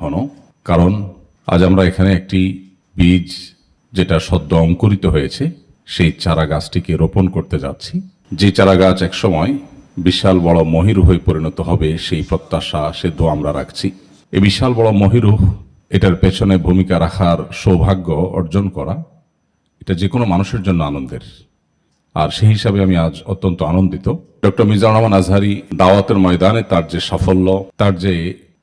ঘন। কারণ আজ আমরা এখানে একটি বীজ যেটা সদ্য অঙ্কুরিত হয়েছে, সেই চারা গাছটিকে রোপণ করতে যাচ্ছি। যে চারা গাছ একসময় বিশাল বড় মহিরু হয়ে পরিণত হবে, সেই প্রত্যাশা সে দোয়া আমরা রাখছি। এই বিশাল বড় মহিরু এটার পেছনে ভূমিকা রাখার সৌভাগ্য অর্জন করা, এটা যে কোনো মানুষের জন্য আনন্দের। আর সেই হিসাবে আমি আজ অত্যন্ত আনন্দিত। ডক্টর মিজানুর রহমান আজহারি দাওয়াতের ময়দানে তার যে সাফল্য, তার যে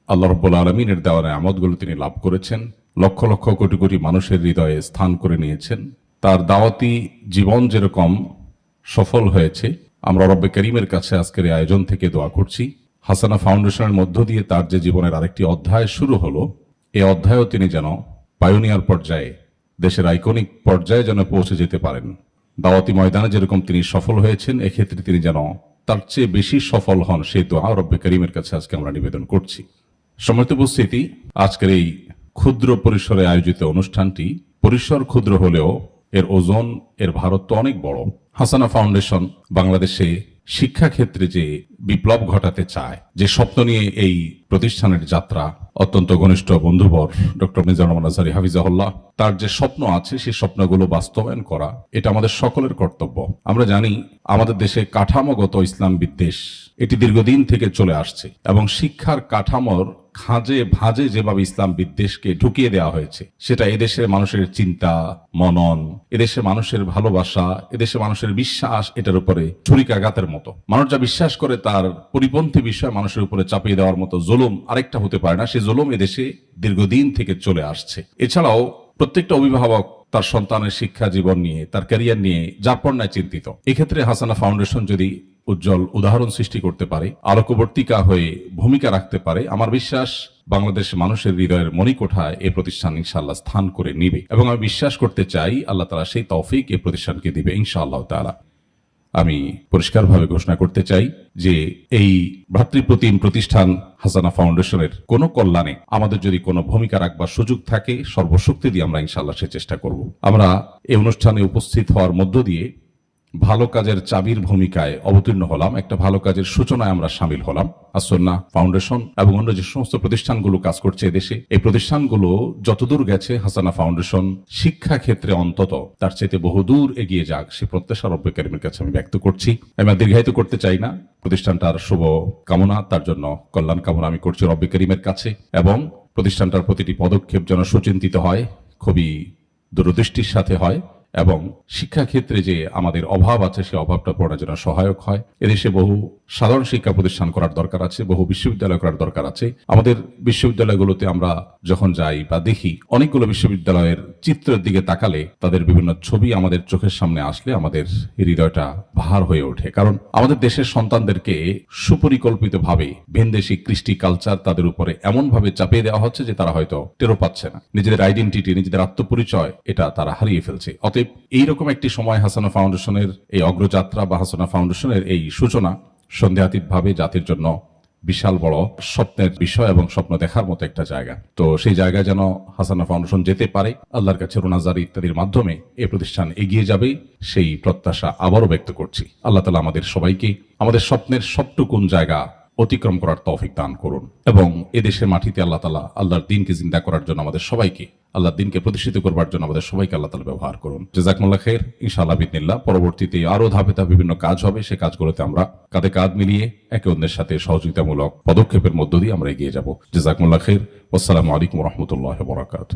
আল্লাহ রব্বুল আলমিনের দেওয়ার আমদগুলো তিনি লাভ করেছেন। লক্ষ লক্ষ কোটি কোটি মানুষের হৃদয়ে স্থান করে নিয়েছেন। তার দাওয়াতি জীবন যেরকম সফল হয়েছে, আমরা রব্বে করিমের কাছে আজকের আয়োজন থেকে দোয়া করছি। হাসানা ফাউন্ডেশনের মধ্য দিয়ে তার যে জীবনের আরেকটি অধ্যায় শুরু হলো, এ অধ্যায়ও তিনি যেন পায়োনিয়ার পর্যায়ে, দেশের আইকনিক পর্যায়ে যেন পৌঁছে যেতে পারেন। দাওয়াতি ময়দানে যেরকম তিনি সফল হয়েছেন, এক্ষেত্রে তিনি যেন তার চেয়ে বেশি সফল হন, সেই দোয়া রব্বে করিমের কাছে আজকে আমরা নিবেদন করছি। সম্মানিত উপস্থিতি, আজকের এই ক্ষুদ্র পরিসরে আয়োজিত অনুষ্ঠানটি পরিসর ক্ষুদ্র হলেও এর ওজন, এর ভারত তো অনেক বড়। হাসানা ফাউন্ডেশন বাংলাদেশে শিক্ষাক্ষেত্রে যে বিপ্লব ঘটাতে চায়, যে স্বপ্ন নিয়ে এই প্রতিষ্ঠানের যাত্রা অত্যন্ত ঘনিষ্ঠ বন্ধুবর ডক্টর মিজানুর আজহারি হাফিজাহুল্লাহ, তার যে স্বপ্ন আছে সেই স্বপ্নগুলো বাস্তবায়ন করা, এটা আমাদের সকলের কর্তব্য। আমরা জানি আমাদের দেশে কাঠামোগত ইসলাম বিদ্বেষ এটি দীর্ঘদিন থেকে চলে আসছে এবং শিক্ষার কাঠামোর খাঁজে ভাঁজে যেভাবে ইসলাম বিদ্বেষকে ঢুকিয়ে দেওয়া হয়েছে, সেটা এদেশের মানুষের চিন্তা, মনন, এদেশের মানুষের ভালোবাসা, এদেশের মানুষের বিশ্বাস, এটার উপরে ছুরিকাঘাতের মতো। মানুষ যা বিশ্বাস করে তার পরিপন্থী বিষয় মানুষের উপরে চাপিয়ে দেওয়ার মতো জুলুম আরেকটা হতে পারে না, সে জুলুম এদেশে দীর্ঘদিন থেকে চলে আসছে। এছাড়াও প্রত্যেকটা অভিভাবক তার সন্তানের শিক্ষা জীবন নিয়ে, তার ক্যারিয়ার নিয়ে যারপন্যায় চিন্তিত। এক্ষেত্রে হাসানা ফাউন্ডেশন যদি উজ্জ্বল উদাহরণ সৃষ্টি করতে পারে, আলোকবর্তিকা হয়ে ভূমিকা রাখতে পারে, আমার বিশ্বাস বাংলাদেশ মানুষের হৃদয়ের মণিকোঠায় এই প্রতিষ্ঠান ইনশাআল্লাহ স্থান করে নিবে। এবং আমি বিশ্বাস করতে চাই আল্লাহ তালা সেই তৌফিক এই প্রতিষ্ঠানকে দিবে ইনশাআল্লাহ তাআলা। আমি পরিষ্কারভাবে ঘোষণা করতে চাই যে এই ভ্রাতৃপ্রতিম প্রতিষ্ঠান হাসানা ফাউন্ডেশনের কোনো কল্যাণে আমাদের যদি কোনো ভূমিকা রাখবার সুযোগ থাকে, সর্বশক্তি দিয়ে আমরা ইনশাল্লাহ সে চেষ্টা করব। আমরা এই অনুষ্ঠানে উপস্থিত হওয়ার মধ্য দিয়ে ভালো কাজের চাবির ভূমিকায় অবতীর্ণ হলাম। একটা ভালো কাজের সূচনায় আমরা সামিল হলাম। আসন্না ফাউন্ডেশন এবং অন্য যে সমস্ত প্রতিষ্ঠানগুলো কাজ করছে এদেশে, এই প্রতিষ্ঠানগুলো যতদূর গেছে হাসানা ফাউন্ডেশন শিক্ষা ক্ষেত্রে অন্তত তার চাইতে বহুদূর এগিয়ে যাক, সে প্রত্যাশা রব্য কারিমের কাছে আমি ব্যক্ত করছি। আমি দীর্ঘায়িত করতে চাই না। প্রতিষ্ঠানটার শুভ কামনা, তার জন্য কল্যাণ কামনা আমি করছি রব্য করিমের কাছে এবং প্রতিষ্ঠানটার প্রতিটি পদক্ষেপ যেন সুচিন্তিত হয়, খুবই দূরদৃষ্টির সাথে হয়। এবং শিক্ষাক্ষেত্রে যে আমাদের অভাব আছে সে অভাবটা পড়ার জন্য সহায়ক হয়। এদেশে বহু সাধারণ শিক্ষা প্রতিষ্ঠান করার দরকার আছে, বহু বিশ্ববিদ্যালয় করার দরকার আছে। আমাদের বিশ্ববিদ্যালয়গুলোতে আমরা যখন যাই বা দেখি, অনেকগুলো বিশ্ববিদ্যালয়ের চিত্রের দিকে তাকালে তাদের বিভিন্ন ছবি আমাদের চোখের সামনে আসলে আমাদের হৃদয়টা ভার হয়ে ওঠে। কারণ আমাদের দেশের সন্তানদেরকে সুপরিকল্পিতভাবে ভিনদেশি কৃষ্টি কালচার তাদের উপরে এমন ভাবে চাপিয়ে দেওয়া হচ্ছে যে তারা হয়তো টেরো পাচ্ছে না। নিজেদের আইডেন্টিটি নিজেদের আত্মপরিচয়, এটা তারা হারিয়ে ফেলছে। অতএব এইরকম একটি সময় হাসানা ফাউন্ডেশনের এই অগ্রযাত্রা বা হাসানা ফাউন্ডেশনের এই সূচনা সন্দেহাতীতভাবে জাতির জন্য বিশাল বড় স্বপ্নের বিষয় এবং স্বপ্ন দেখার মতো একটা জায়গা। তো সেই জায়গায় যেন হাসানা ফাউন্ডেশন যেতে পারে, আল্লাহর কাছে রোনাজার ইত্যাদির মাধ্যমে এ প্রতিষ্ঠান এগিয়ে যাবে, সেই প্রত্যাশা আবারও ব্যক্ত করছি। আল্লাহ তালা আমাদের সবাইকে আমাদের স্বপ্নের সবটুকুন জায়গা অতিক্রম করার তৌফিক দান করুন এবং এদেশের মাটিতে আল্লাহ তালা আল্লাহর দিনকে জিন্দা করার জন্য আমাদের সবাইকে, আল্লাহর দিনকে প্রতিষ্ঠিত করবার জন্য আমাদের সবাইকে আল্লাহ তালা ব্যবহার করুন। জেজাকমুল্লা খের ইনশাআল্লাহ বিদিনিল্লাহ। পরবর্তীতে আরও ধাপে ধাপে বিভিন্ন কাজ হবে, সে কাজগুলোতে আমরা কাঁধে কাঁধ মিলিয়ে একে অন্যের সাথে সহযোগিতামূলক পদক্ষেপের মধ্য দিয়ে আমরা এগিয়ে যাব। জেজাকমুল্লা খের আসসালামু আলাইকুম রহমতুল্লাহ বরাকাত